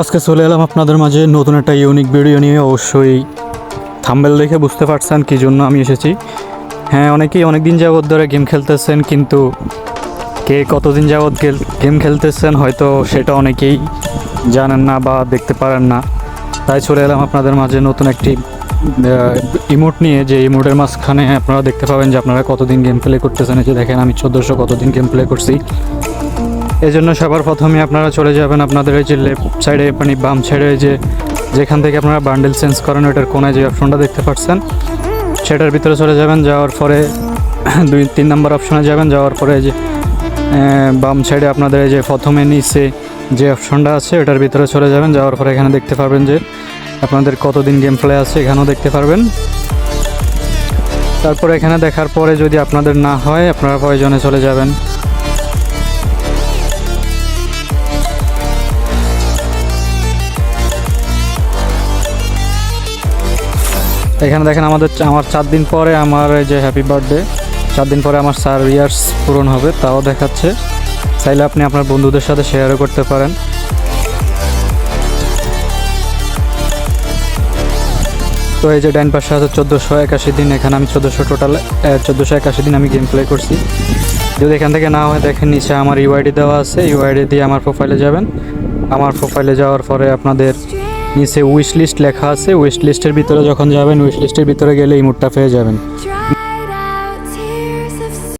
আজকে চলে এলাম আপনাদের মাঝে নতুন একটা ইউনিক ভিডিও নিয়ে। অবশ্যই থাম্বেল দেখে বুঝতে পারছেন কী জন্য আমি এসেছি। হ্যাঁ অনেকেই অনেক দিন যাবৎ ধরে গেম খেলতেছেন, কিন্তু কে কতদিন যাবৎ গেম খেলতেছেন হয়তো সেটা অনেকেই জানেন না বা দেখতে পারেন না। তাই চলে এলাম আপনাদের মাঝে নতুন একটি ইমোট নিয়ে। যে ইমোটের মাঝখানে আপনারা দেখতে পাবেন যে আপনারা কতদিন গেম প্লে করতেছেন যে দেখেন, আমি চোদ্দোশো কতদিন গেম প্লে করছি। এই জন্য সবার প্রথমে আপনারা চলে যাবেন আপনাদের এই যে লেফট সাইডে মানে বাম সাইডে যে যেখান থেকে আপনারা বান্ডেল চেঞ্জ করেন ওটার কোনায় যে অপশনটা দেখতে পাচ্ছেন, সেটার ভিতরে চলে যাবেন, যাওয়ার পরে দুই, তিন নম্বর অপশনে যাবেন, যাওয়ার পরে যে বাম সাইডে আপনাদের এই যে প্রথমে নিচে যে অপশনটা আছে ওটার ভিতরে চলে যাবেন, যাওয়ার পরে এখানে দেখতে পারবেন যে আপনাদের কতদিন গেম প্লে আছে, এখানেও দেখতে পারবেন। তারপরে এখানে দেখার পরে যদি আপনাদের না হয়, আপনারা প্রয়োজনে চলে যাবেন। এখানে দেখেন আমাদের আমার চার দিন পরে আমার এই যে হ্যাপি বার্থডে চার দিন পরে আমার চার ইয়ার্স পূরণ হবে, তাও দেখাচ্ছে। চাইলে আপনি আপনার বন্ধুদের সাথে শেয়ারও করতে পারেন। তো এই যে ডাইন পাশে আছে চোদ্দোশো একাশি দিন, এখানে আমি চোদ্দোশো টোটাল চোদ্দোশো একাশি দিন আমি গেম প্লে করছি। যদি এখান থেকে না হয়, দেখেন নিচে আমার ইউআইডি দেওয়া আছে। ইউআইডি দিয়ে আমার প্রোফাইলে যাবেন। আমার প্রোফাইলে যাওয়ার পরে আপনাদের নিচে উইশ লিস্ট লেখা আছে উইশ লিস্টের ভিতরে যখন যাবেন উইশ লিস্টের ভিতরে গেলে এই ইমোটটা পেয়ে যাবেন।